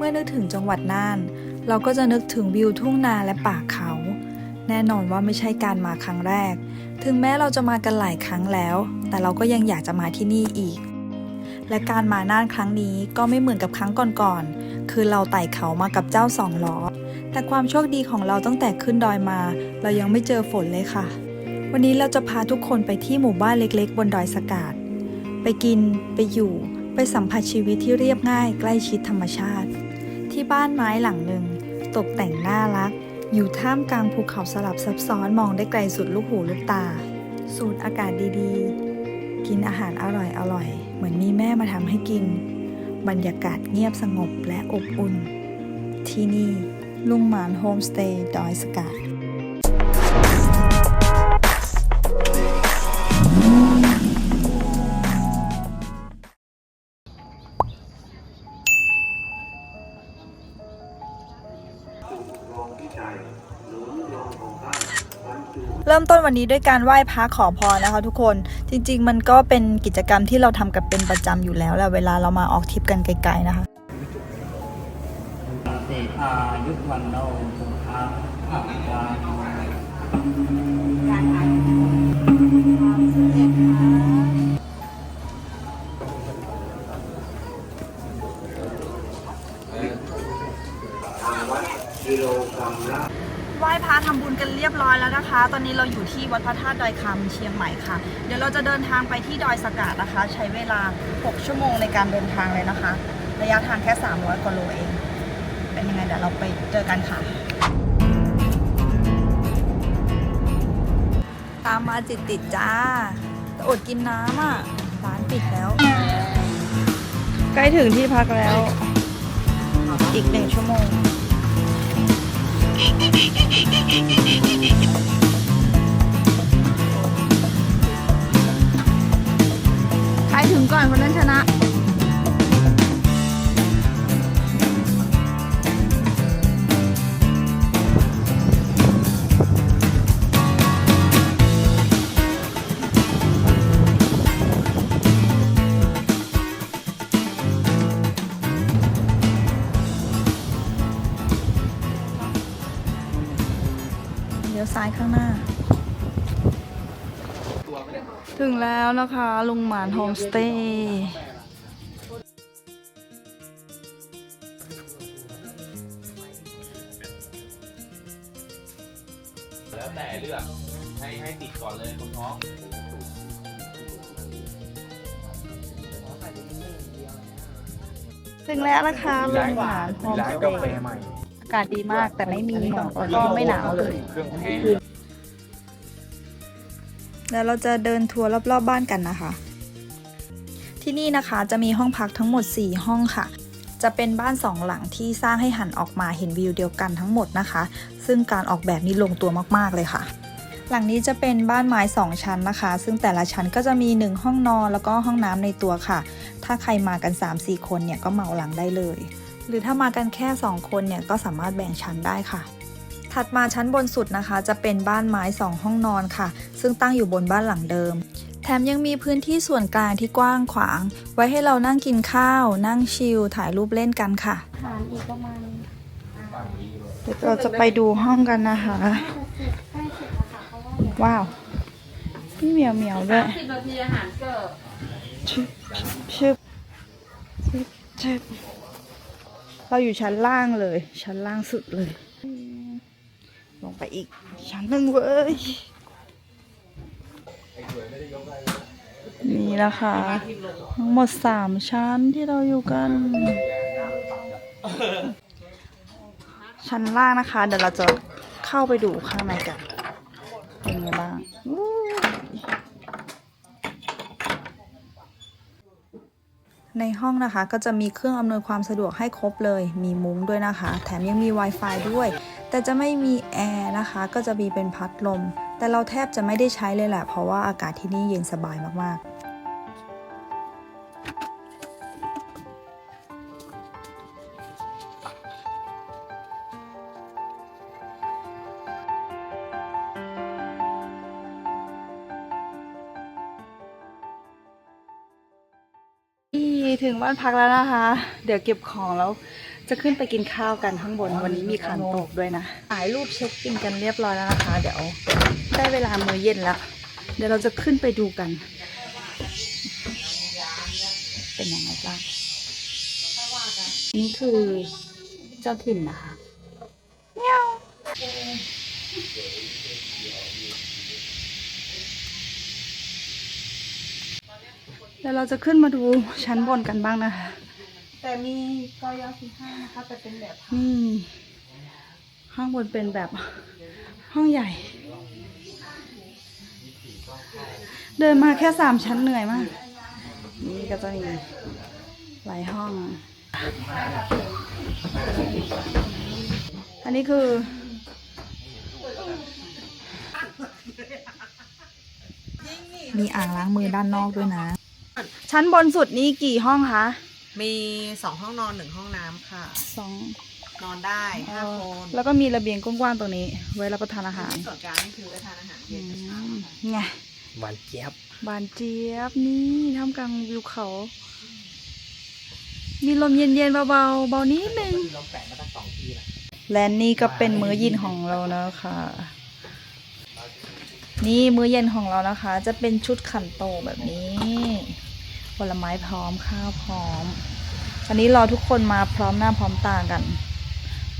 มื่อนึกถึงจังหวัดน่าน เราก็จะนึกถึงวิวทุ่งนาและป่าเขา แน่นอนว่าไม่ใช่การมาครั้งแรก ถึงแม้เราจะมากันหลายครั้งแล้ว แต่เราก็ยังอยากจะมาที่นี่อีก และการมาน่านครั้งนี้ก็ไม่เหมือนกับครั้งก่อนๆ คือเราไต่เขามากับเจ้าสองล้อ แต่ความโชคดีของเราตั้งแต่ขึ้นดอยมา เรายังไม่เจอฝนเลยค่ะ วันนี้เราจะพาทุกคนไปที่หมู่บ้านเล็กๆ บนดอยสกาดไปกิน ไปอยู่ ไปสัมผัสชีวิตที่เรียบง่ายใกล้ชิดธรรมชาติ ที่บ้านไม้หลังหนึ่ง ตกแต่งน่ารัก อยู่ท่ามกลางภูเขาสลับซับซ้อนมองได้ไกลสุดลูกหูลูกตา สูดอากาศดีๆ กินอาหารอร่อยอร่อย เหมือนมีแม่มาทำให้กิน บรรยากาศเงียบสงบและอบอุ่น ที่นี่ลุงหมานโฮมสเตย์ดอยสกาด เริ่มต้นวันนี้ด้วยการไหว้พระขอพรนะคะทุกคนจริง ๆ มันก็เป็นกิจกรรมที่เราทำกันเป็นประจำอยู่แล้วแหละเวลาเรามาออกทริปกันไกลๆนะคะเสพอายุวันโนสุขังภาพวา ตอนนี้เราอยู่ที่วัดพระธาตุดอยคำเชียงใหม่ค่ะ เดี๋ยวเราจะเดินทางไปที่ดอยสกาดนะคะ ใช้เวลา 6 ชั่วโมงในการเดินทางเลยนะคะ ระยะทางแค่ 300กว่าโลเอง เป็นยังไงเดี๋ยวเราไปเจอกันค่ะ ตามมาจิตติดจ้าแต่อดกินน้ำอะ ร้านปิดแล้ว ใกล้ถึงที่พักแล้ว อีกหนึ่งชั่วโมงใค ถึงก่อนคนนั้นชนะ แล้วนะคะลุงหมานโฮมสเตย์แล้วแต่เลือกให้ให้ติดก่อนเลยคนท้องถึงแล้วนะคะลุงหมานโฮมสเตย์อากาศดีมากแต่ไม่มีหมอกแล้วก็ไม่หนาวเลย เครื่องแพง เดี๋ยวเราจะเดินทัวร์รอบๆบบ้านกันนะคะ ที่นี่นะคะจะมีห้องพักทั้งหมด 4 ห้องค่ะ จะเป็นบ้านสองหลังที่สร้างให้หันออกมาเห็นวิวเดียวกันทั้งหมดนะคะ ซึ่งการออกแบบนี้ลงตัวมากๆเลยค่ะ หลังนี้จะเป็นบ้านไม้ 2 ชั้นนะคะ ซึ่งแต่ละชั้นก็จะมี 1 ห้องนอนแล้วก็ห้องน้ำในตัวค่ะ ถ้าใครมากัน 3-4 คนเนี่ยก็เหมาหลังได้เลย หรือถ้ามากันแค่ 2 คนเนี่ยก็สามารถแบ่งชั้นได้ค่ะ ถัดมาชั้นบนสุดนะคะ จะเป็นบ้านไม้ 2 ห้องนอนค่ะ ซึ่งตั้งอยู่บนบ้านหลังเดิม แถมยังมีพื้นที่ส่วนกลางที่กว้างขวาง ไว้ให้เรานั่งกินข้าว นั่งชิลถ่ายรูปเล่นกันค่ะเดี๋ยวเราจะไปดูห้องกันนะคะ ว้าวพี่เหมียวเหมียวด้วยสิบนาทีอาหารเกิดชึบชึบชึบเราอยู่ชั้นล่างเลย ชั้นล่างสุดเลย ไปอีกชั้นหนึ่งเว้ย นี่นะคะ ทั้งหมดสามชั้นที่เราอยู่กัน ชั้นล่างนะคะ เดี๋ยวเราจะเข้าไปดูข้างในกัน เป็นไงบ้าง ในห้องนะคะก็จะมีเครื่องอำนวยความสะดวกให้ครบเลย มีมุ้งด้วยนะคะ แถมยังมี Wi-Fi ด้วย แต่จะไม่มีแอร์นะคะ ก็จะมีเป็นพัดลม แต่เราแทบจะไม่ได้ใช้เลยแหละ เพราะว่าอากาศที่นี่เย็นสบายมากๆ ทีถึงบ้านพักแล้วนะคะ เดี๋ยวเก็บของแล้วจะขึ้นไปกินข้าวกันข้างบนวันนี้มีขันโตกด้วยนะถ่ายรูปเช็คอินกันเรียบร้อยแล้วนะคะ เดี๋ยวได้เวลามื้อเย็นแล้วเดี๋ยวเราจะขึ้นไปดูกัน เป็นยังไงบ้างนี่คือเจ้าถิ่นนะคะ เดี๋ยวเราจะขึ้นมาดูชั้นบนกันบ้างนะคะ แต่มีกอยสี่ห้านะคะแต่เป็นแบบนี่ข้างบนเป็นแบบห้องใหญ่ เดินมาแค่สามชั้นเหนื่อยมาก นี่ก็จะมีหลายห้อง อันนี้คือมีอ่างล้างมือด้านนอกด้วยนะ ชั้นบนสุดนี้กี่ห้องคะมีสองห้องนอนหนึ่งห้องน้ำค่ะ สองนอนได้ห้าคนแล้วก็มีระเบียงกว้างๆตรงนี้ ไว้รับประทานอาหารส่วนกลางนี่คือไว้ทานอาหารเย็นไงหวานเจี๊ยบ บานเจี๊ยบนี่ท่ามกลางวิวเขา มีลมเย็นๆเบาๆเบานิดนึงเราแปะมาตั้งสองทีละและนี่ก็เป็นมื้อเย็นของเรานะคะนี่มื้อเย็นของเรานะคะ จะเป็นชุดขันโตแบบนี้ผ ลไม้พร้อมข้าวพร้อมอันนี้รอทุกคนมาพร้อมหน้าพร้อมตากัน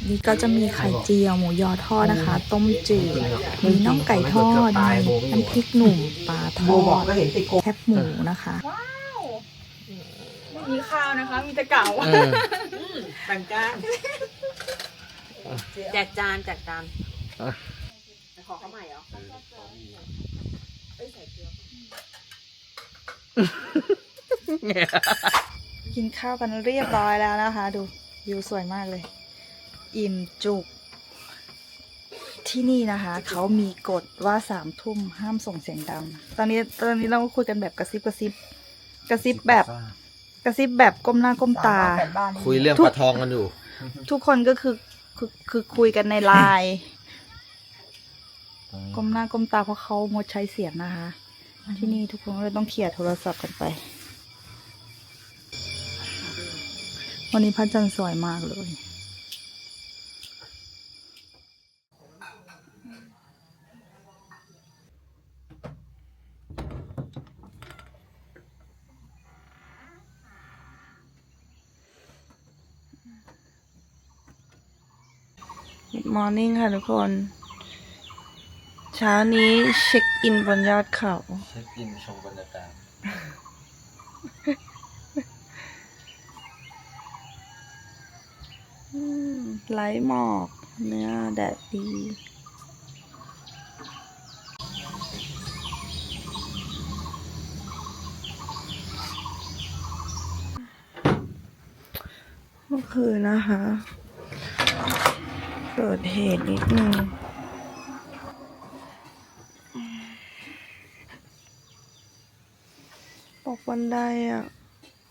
นี่ก็จะมีไข่เจียวหมูยอทอดนะคะ ต้มจืดมีน่องไก่ทอดมีน้ำพริกหนุ่มปลาทโบอบอกดก็เห็นติดโคแคบหมูนะคะไม่มีข้าวนะคะ มีแต่เก่าแบ่งจานแจกจานแจกจานขอเข้าใหม่เหรอกิ นข้าวกันเรียบร้อยแล้วนะคะ ดูวิวสวยมากเลย อิ่มจุก ที่นี่นะคะ เขามีกฎว่าสามทุ่มห้ามส่งเสียงดัง ตอนนี้ตอนนี้เราก็คุยกันแบบกระซิบกระซิบ กระซิบแบบกระซิบแบบก้มหน้าก้มตา คุยเรื่องปลาทองกันอยู่ ทุกคนก็คือคือคือคุยกันในไลน์ก้มหน้าก้มตาเพราะเขางดใช้เสียงนะคะ ที่นี่ทุกคนก็เลยต้องเคลียร์โทรศัพท์กันไป วันนี้พระจันทร์สวยมากเลย Good morning ค่ะทุกคน เช้านี้เช็คอินบนยอดเขา เช็คอินชมบรรยากาศ อืม ไลท์หมอกเนื้อแดดดีเมื่อคืนนะคะ เกิดเหตุนิดนึงตกบันไดอะ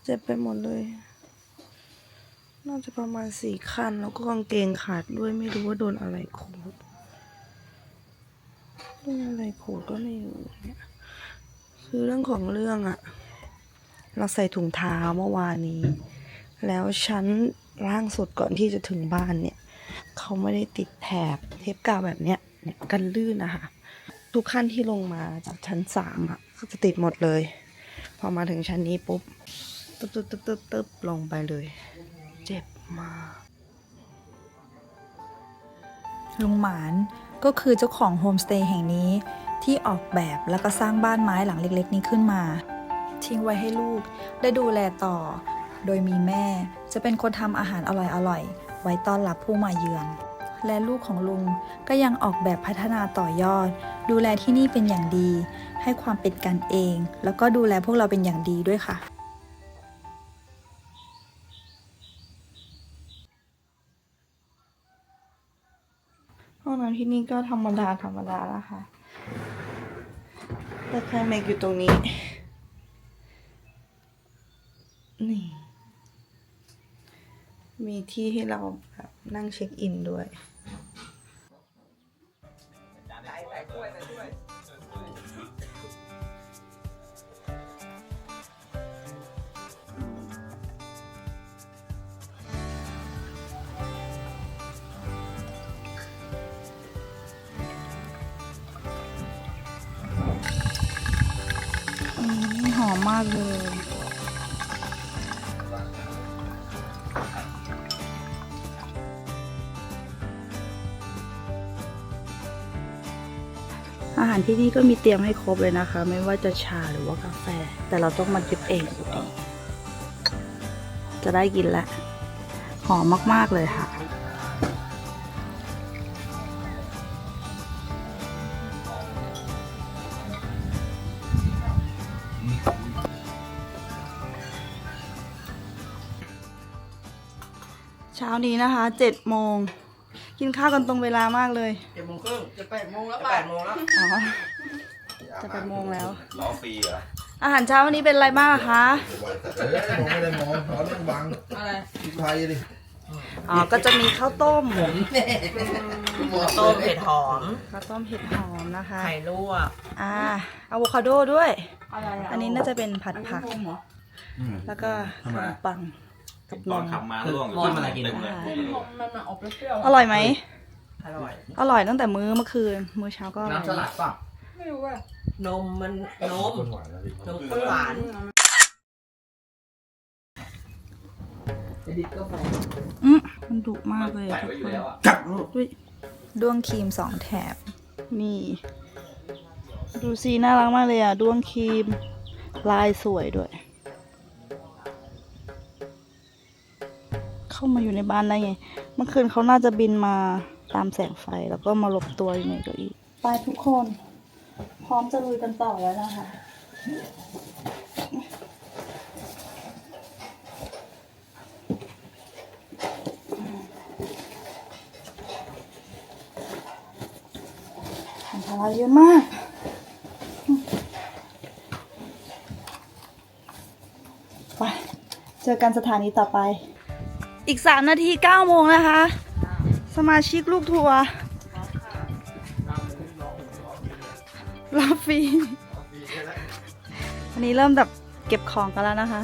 เจ็บไปหมดเลย น่าจะประมาณสี่คันแล้วก็กางเกงขาดด้วยไม่รู้ว่าโดนอะไรขูดโดนอะไรขูดก็ไม่รู้เนี่ยคือเรื่องของเรื่องอะเราใส่ถุงเท้าเมื่อวานนี้ แล้วชั้นล่างสุดก่อนที่จะถึงบ้านเนี่ย เขาไม่ได้ติดแถบเทปกาวแบบเนี้ยเนี่ยกันลื่นนะคะทุกขั้นที่ลงมาจากชั้นสามอะก็จะติดหมดเลย พอมาถึงชั้นนี้ปุ๊บตึ๊บตึ๊บตึ๊บตึ๊บตึ๊บลงไปเลย เจ็บมากลุงหมานก็คือเจ้าของโฮมสเตย์แห่งนี้ที่ออกแบบแล้วก็สร้างบ้านไม้หลังเล็กๆ นี้ขึ้นมา ทิ้งไว้ให้ลูกได้ดูแลต่อ โดยมีแม่จะเป็นคนทำอาหารอร่อยๆ ไว้ต้อนรับผู้มาเยือน และลูกของลุงก็ยังออกแบบพัฒนาต่อยอด ดูแลที่นี่เป็นอย่างดี ให้ความเป็นกันเอง แล้วก็ดูแลพวกเราเป็นอย่างดีด้วยค่ะ ที่นี่ก็ธรรมดาธรรมดาแล้วค่ะแต่แค่เมกอยู่ตรงนี้ นี่ มีที่ให้เราแบบนั่งเช็คอินด้วย มากเลย อาหารที่นี่ก็มีเตรียมให้ครบเลยนะคะ ไม่ว่าจะชาหรือว่ากาแฟ แต่เราต้องมาจิบเองจะได้กินแล้วหอมมาก ๆ เลยค่ะ เช้านี้นะคะเจ็ดโมง กินข้าวกันตรงเวลามากเลย เจ็ดโมงครึ่งจะแปดโมงแล้วแปดโมงแล้วอ๋อ จะแปดโมงแล้วล้อฟรีเหรออาหารเช้าวันนี้เป็นอะไรบ้างอะคะ เอ้ยมองไม่ได้มองขอเรื่องบังอะไรที่ไทยดิอ๋อ ก็จะมีข้าวต้ม ต้มเห็ดหอม ข้าวต้มเห็ดหอมนะคะ ไข่ลวกอ่าอะโวคาโดด้วย อะไรอะอันนี้น่าจะเป็นผัดผักนมเหรอแล้วก็ขนมปัง กับนตอนมขับมาล่วงอยู่มอนอะไรกินเต็มเลยนมมันอะออกเปรี้ยวๆอร่อยไหมอร่อยอร่อยตั้งแต่มื้อเมื่อคืน มื้อเช้าก็อร่อยน้ำสลัดป่ะไม่รู้อะนมมันนมคนหวานแล้วดินมข้นหวานอืมมันดุมากเลยใส่ทุไว้กอยู่คนแล้วอะจับด้วยด้วงครีมสองแถบ นี่ ดูสีน่ารักมากเลยอะด้วงครีม ลายสวยด้วย เข้ามาอยู่ในบ้านได้ไง เมื่อคืนเขาน่าจะบินมาตามแสงไฟแล้วก็มาหลบตัวอยู่ในเก้าอี้ไปทุกคน พร้อมจะลุยกันต่อแล้วนะคะอันตรเยอะมากไป เจอกันสถานีต่อไป อีกสามนาทีเก้าโมงนะคะ สมาชิกลูกทัวร์รอฟรีอันนี้เริ่มแบบเก็บของกันแล้วนะคะ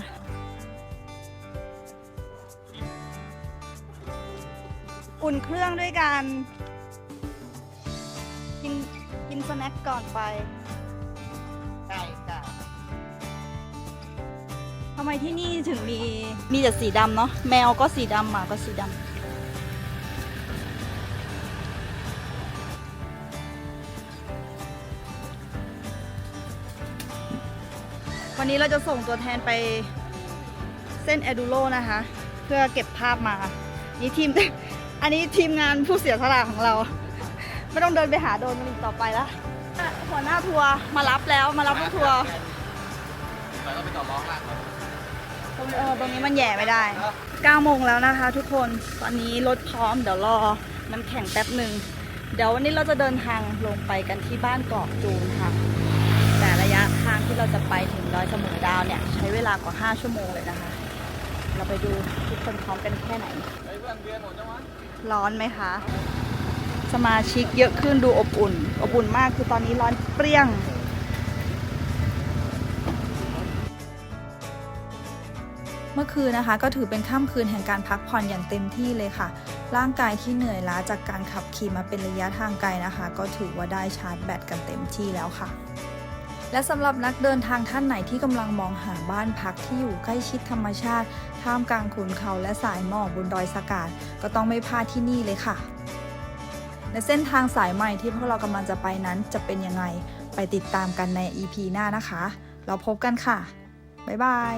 อุ่นเครื่องด้วยกันกินกินสแน็คก่อนไป ไมที่นี่ถึงมีมีแต่สีดำเนาะแมวก็สีดำหมาก็สีดำวันนี้เราจะส่งตัวแทนไปเส้นแอดูโรนะคะ เพื่อเก็บภาพมา นี่ทีม อันนี้ทีมงานผู้เสียสละของเรา ไม่ต้องเดินไปหาโดนกันอีกต่อไปล้วหัวหน้าทัวร์มารับแล้วมารับลูกทัวร์เราต้องไปต่อร้องละตรง เออตรงนี้มันแหย่ไม่ได้9โมงแล้วนะคะ ทุกคน ตอนนี้รถพร้อมเดี๋ยวรอน้ำแข็งแป๊บหนึ่ง เดี๋ยววันนี้เราจะเดินทางลงไปกันที่บ้านเกาะจูนค่ะ แต่ระยะทางที่เราจะไปถึงดอยสมอดาวเนี่ย ใช้เวลากว่า 5 ชั่วโมงเลยนะคะ เราไปดูทุกคนพร้อมกันแค่ไหน ร้อนไหมคะ สมาชิกเยอะขึ้นดูอบอุ่น อบอุ่นมากคือตอนนี้ร้อนเปรี้ยง เมื่อคืนนะคะ ก็ถือเป็นค่ำคืนแห่งการพักผ่อนอย่างเต็มที่เลยค่ะ ร่างกายที่เหนื่อยล้าจากการขับขี่มาเป็นระยะทางไกลนะคะ ก็ถือว่าได้ชาร์จแบตกันเต็มที่แล้วค่ะและสำหรับนักเดินทางท่านไหนที่กำลังมองหาบ้านพักที่อยู่ใกล้ชิดธรรมชาติ ท่ามกลางขุนเขาและสายหมอกบนดอยสกาดก็ต้องไม่พลาดที่นี่เลยค่ะ และเส้นทางสายใหม่ที่พวกเรากำลังจะไปนั้นจะเป็นยังไง ไปติดตามกันใน EP หน้านะคะ เราพบกันค่ะ บ๊ายบาย